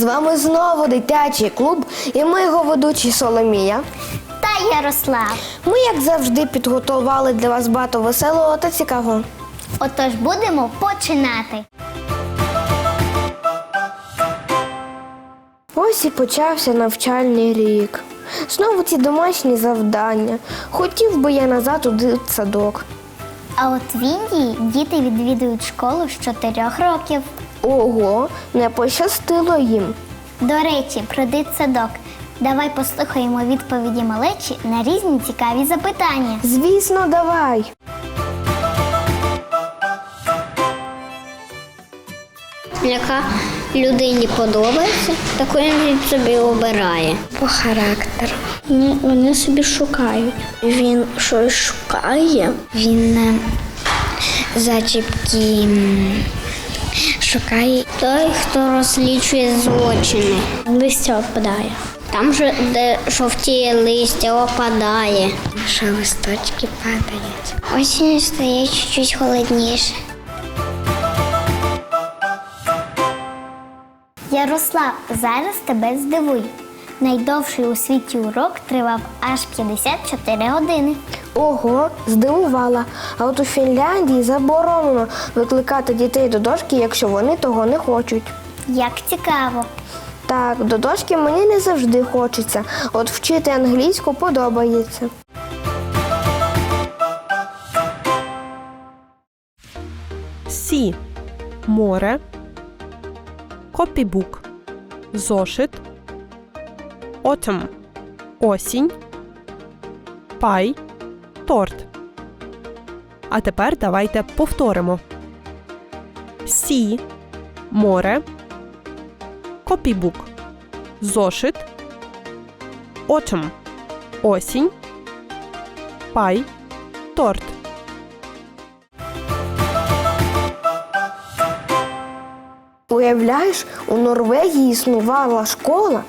З вами знову дитячий клуб, і ми його ведучі Соломія. Та Ярослав. Ми, як завжди, підготували для вас багато веселого та цікавого. Отож будемо починати. Ось і почався навчальний рік. Знову ці домашні завдання. Хотів би я назад у дитсадок. А от в Індії діти відвідують школу з 4 років. Ого, не пощастило їм. До речі, про дитсадок. Давай послухаємо відповіді малечі на різні цікаві запитання. Звісно, давай. яка людині подобається, таку він собі обирає. По характеру. Вони, вони собі шукають. Він щось шукає. Він е, зачіпки шукає той, хто розслідчує злочини. Листя опадає. Там, же, де жовтіє листя, опадає. Що листочки падають. Осінь стає чуть-чуть холодніше. Ярослав, зараз тебе здивую. Найдовший у світі урок тривав аж 54 години. Ого, здивувала. А от у Фінляндії заборонено викликати дітей до дошки, якщо вони того не хочуть. Як цікаво. Так, до дошки мені не завжди хочеться. От вчити англійську подобається. Сі море, копібук, зошит, autumn – осінь, пай. Торт. А тепер давайте повторимо. Сі. Море, копібук, зошит, autumn – осінь, пай. Торт. Уявляєш, у Норвегії існувала школа,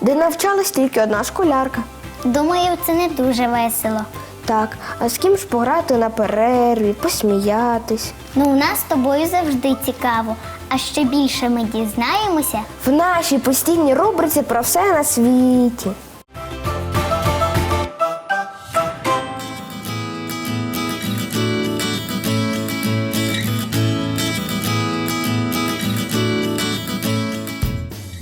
де навчалась тільки одна школярка. Думаю, це не дуже весело. Так, а з ким ж пограти на перерві, посміятись? Ну, у нас з тобою завжди цікаво. А ще більше ми дізнаємося. В нашій постійній рубриці про все на світі.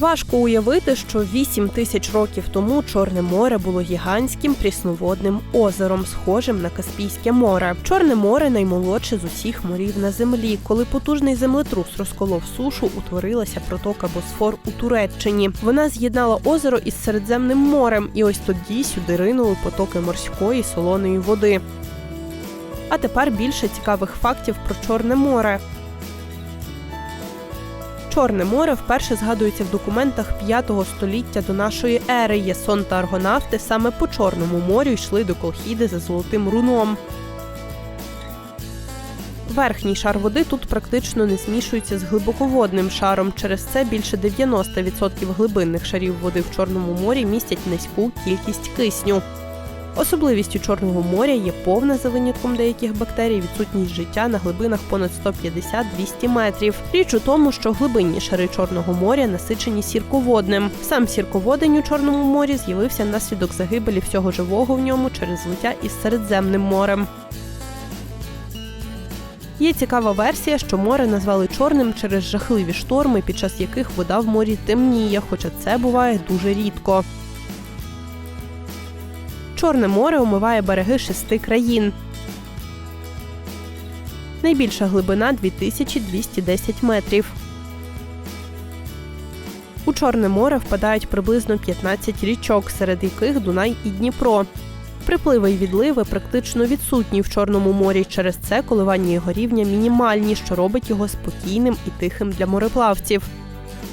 Важко уявити, що 8 тисяч років тому Чорне море було гігантським прісноводним озером, схожим на Каспійське море. Чорне море наймолодше з усіх морів на землі. Коли потужний землетрус розколов сушу, утворилася протока Босфор у Туреччині. Вона з'єднала озеро із Середземним морем, і ось тоді сюди ринули потоки морської солоної води. А тепер більше цікавих фактів про Чорне море. Чорне море вперше згадується в документах 5 століття до нашої ери. Єсон та аргонавти саме по Чорному морю йшли до Колхіди за золотим руном. Верхній шар води тут практично не змішується з глибоководним шаром. Через це більше 90% глибинних шарів води в Чорному морі містять низьку кількість кисню. Особливістю Чорного моря є повна за винятком деяких бактерій відсутність життя на глибинах понад 150-200 метрів. Річ у тому, що глибинні шари Чорного моря насичені сірководним. Сам сірководень у Чорному морі з'явився внаслідок загибелі всього живого в ньому через злиття із Середземним морем. Є цікава версія, що море назвали чорним через жахливі шторми, під час яких вода в морі темніє, хоча це буває дуже рідко. Чорне море омиває береги шести країн. Найбільша глибина 2210 метрів. У Чорне море впадають приблизно 15 річок, серед яких Дунай і Дніпро. Припливи й відливи практично відсутні в Чорному морі. Через це коливання його рівня мінімальні, що робить його спокійним і тихим для мореплавців.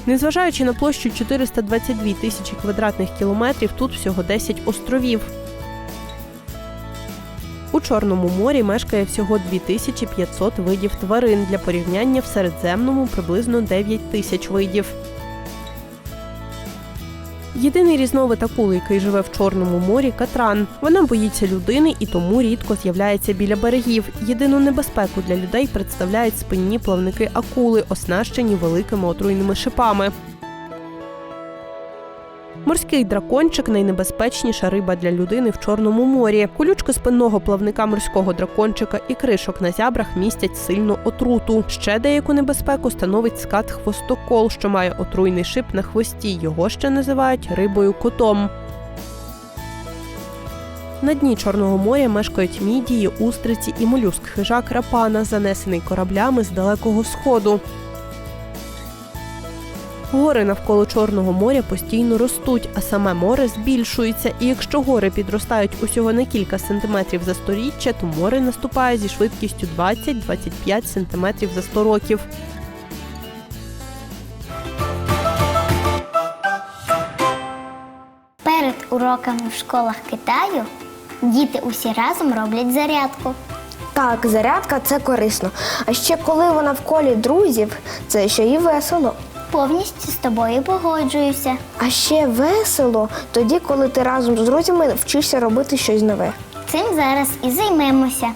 Незважаючи на площу 422 тисячі квадратних кілометрів, тут всього 10 островів. У Чорному морі мешкає всього 2500 видів тварин. Для порівняння в Середземному приблизно 9 тисяч видів. Єдиний різновид акули, який живе в Чорному морі катран. Вона боїться людини і тому рідко з'являється біля берегів. Єдину небезпеку для людей представляють спинні плавники акули, оснащені великими отруйними шипами. Морський дракончик найнебезпечніша риба для людини в Чорному морі. Колючки спинного плавника морського дракончика і кришок на зябрах містять сильну отруту. Ще деяку небезпеку становить скат хвостокол, що має отруйний шип на хвості. Його ще називають рибою котом. На дні Чорного моря мешкають мідії, устриці і молюск хижак рапана, занесений кораблями з далекого сходу. Гори навколо Чорного моря постійно ростуть, а саме море збільшується. І якщо гори підростають усього на кілька сантиметрів за сторіччя, то море наступає зі швидкістю 20-25 сантиметрів за 100 років. Перед уроками в школах Китаю діти усі разом роблять зарядку. Так, зарядка це корисно. А ще коли вона в колі друзів, це ще і весело. Повністю з тобою погоджуюся. А ще весело тоді, коли ти разом з друзями вчишся робити щось нове. Цим зараз і займемося.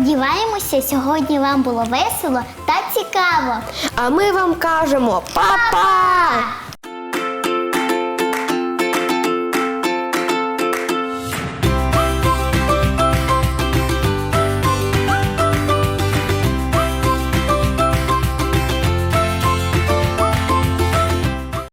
Сподіваємося, сьогодні вам було весело та цікаво. А ми вам кажемо па-па!